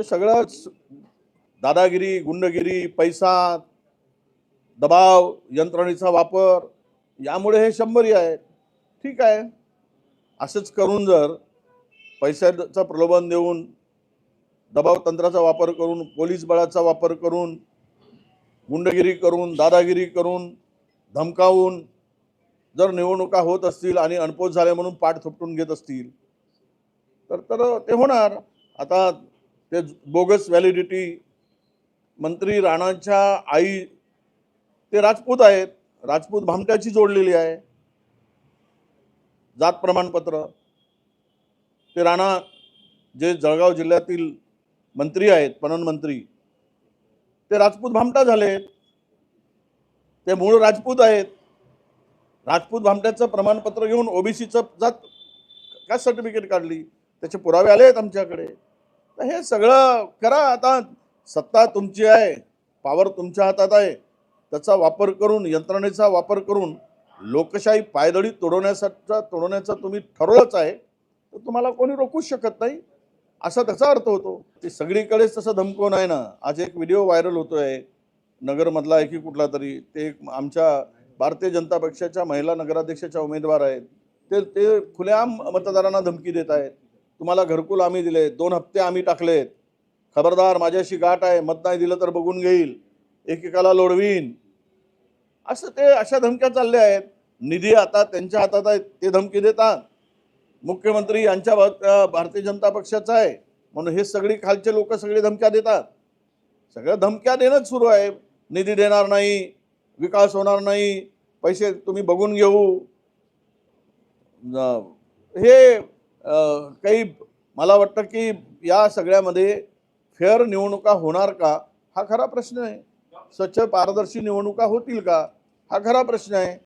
ते सगळंच दादागिरी गुंडगिरी पैसा दबाव यंत्रणेचा वापर यामुळे हे शंभरी आहे ठीक आहे. असंच करून जर पैशाचं प्रलोभन देऊन दबाव तंत्राचा वापर करून पोलीस बळाचा वापर करून गुंडगिरी करून दादागिरी करून धमकावून जर निवडणुका होत असतील आणि अनपोच झाले म्हणून पाठ थोपटून घेत असतील तर तर ते होणार. आता ते बोगस व्हॅलिडिटी मंत्री राणांच्या आई ते राजपूत आहेत. राजपूत भामट्याची जोडलेली आहे. जात प्रमाणपत्र. ते राणा जे जळगाव जिल्ह्यातील मंत्री आहेत पणन मंत्री ते राजपूत भामटा झाले ते मूळ राजपूत आहेत. राजपूत भामट्याचं प्रमाणपत्र घेऊन ओबीसीचं जात काय सर्टिफिकेट काढली? त्याचे पुरावे आले आहेत आमच्याकडे. हे सगळं करा आता सत्ता तुमची आहे पावर तुमच्या हातात आहे. त्याचा वापर करून यंत्रणेचा वापर करून लोकशाही पायदळी तोडवण्याचा तोडवण्याचं तुम्ही ठरवलंच आहे तर तुम्हाला कोणी रोखूच शकत नाही. असा त्याचा अर्थ होतो. ते सगळीकडेच तसं धमकवून आहे ना. आज एक व्हिडिओ व्हायरल होतोय नगरमधला आहे की कुठला तरी ते एक आमच्या भारतीय जनता पक्षाच्या महिला नगराध्यक्षाच्या उमेदवार आहेत. ते ते खुलेआम मतदारांना धमकी देत आहेत. तुम्हाला घरकुल आम्ही दिले दोन हप्ते आम्ही टाकलेत. खबरदार माझ्याशी गाठ आहे मत नाही दिलं तर बघून घेईल. एकेकाला लोडवीन. असं ते अशा धमक्या चालल्या आहेत. निधी आता त्यांच्या हातात आहे ते धमकी देतात. मुख्यमंत्री यांच्या भारतीय जनता पक्षाचा आहे. म्हणून हे सगळी खालचे लोक सगळे धमक्या देतात. सगळ्या धमक्या देणंच सुरू आहे. निधी देणार नाही विकास होणार नाही पैसे तुम्ही बघून घेऊ. हे काही मला वाटतं की या सगळ्यामध्ये फेअर निवडणुका होणार का हा खरा प्रश्न आहे. स्वच्छ पारदर्शी निवडणुका होतील का हा खरा प्रश्न आहे.